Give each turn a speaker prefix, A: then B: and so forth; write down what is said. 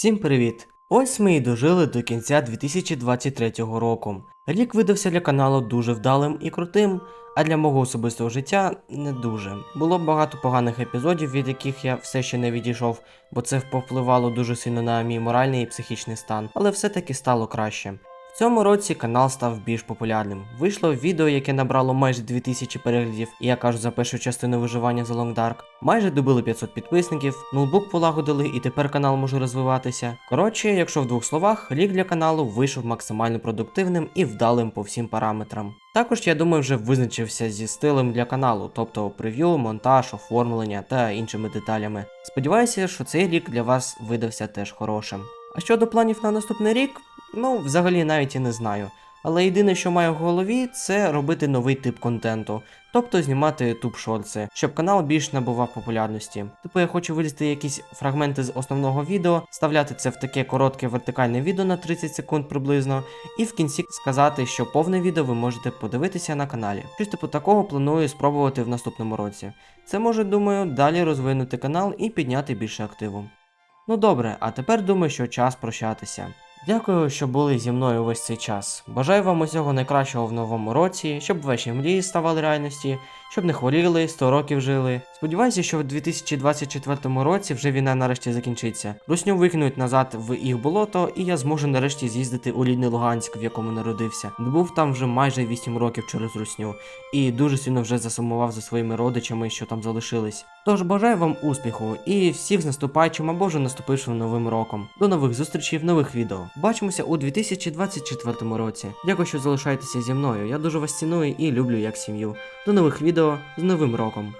A: Всім привіт! Ось ми і дожили до кінця 2023 року. Рік видався для каналу дуже вдалим і крутим, а для мого особистого життя не дуже. Було багато поганих епізодів, від яких я все ще не відійшов, бо це повпливало дуже сильно на мій моральний і психічний стан, але все-таки стало краще. Цьому році канал став більш популярним. Вийшло відео, яке набрало майже 2000 переглядів, і я кажу за першу частину виживання за Long Dark. Майже добили 500 підписників, ноутбук полагодили і тепер канал може розвиватися. Коротше, якщо в двох словах, рік для каналу вийшов максимально продуктивним і вдалим по всім параметрам. Також я думаю, вже визначився зі стилем для каналу, тобто прев'ю, монтаж, оформлення та іншими деталями. Сподіваюся, що цей рік для вас видався теж хорошим. А щодо планів на наступний рік, ну взагалі навіть і не знаю. Але єдине, що маю в голові, це робити новий тип контенту, тобто знімати туб шорти, щоб канал більш набував популярності. Типу я хочу вилізти якісь фрагменти з основного відео, вставляти це в таке коротке вертикальне відео на 30 секунд приблизно, і в кінці сказати, що повне відео ви можете подивитися на каналі. Щось типу такого планую спробувати в наступному році. Це може, думаю, далі розвинути канал і підняти більше активу. Ну добре, а тепер думаю, що час прощатися. Дякую, що були зі мною весь цей час. Бажаю вам усього найкращого в новому році, щоб ваші мрії ставали реальності, щоб не хворіли, 100 років жили. Сподіваюся, що в 2024 році вже війна нарешті закінчиться. Русню викинуть назад в їх болото, і я зможу нарешті з'їздити у рідний Луганськ, в якому народився. Був там вже майже 8 років через русню, і дуже сильно вже засумував за своїми родичами, що там залишились. Тож бажаю вам успіху і всіх з наступаючим або вже наступившим новим роком. До нових зустрічей в нових Бачимося у 2024 році. Дякую, що залишаєтеся зі мною. Я дуже вас ціную і люблю як сім'ю. До нових відео з новим роком.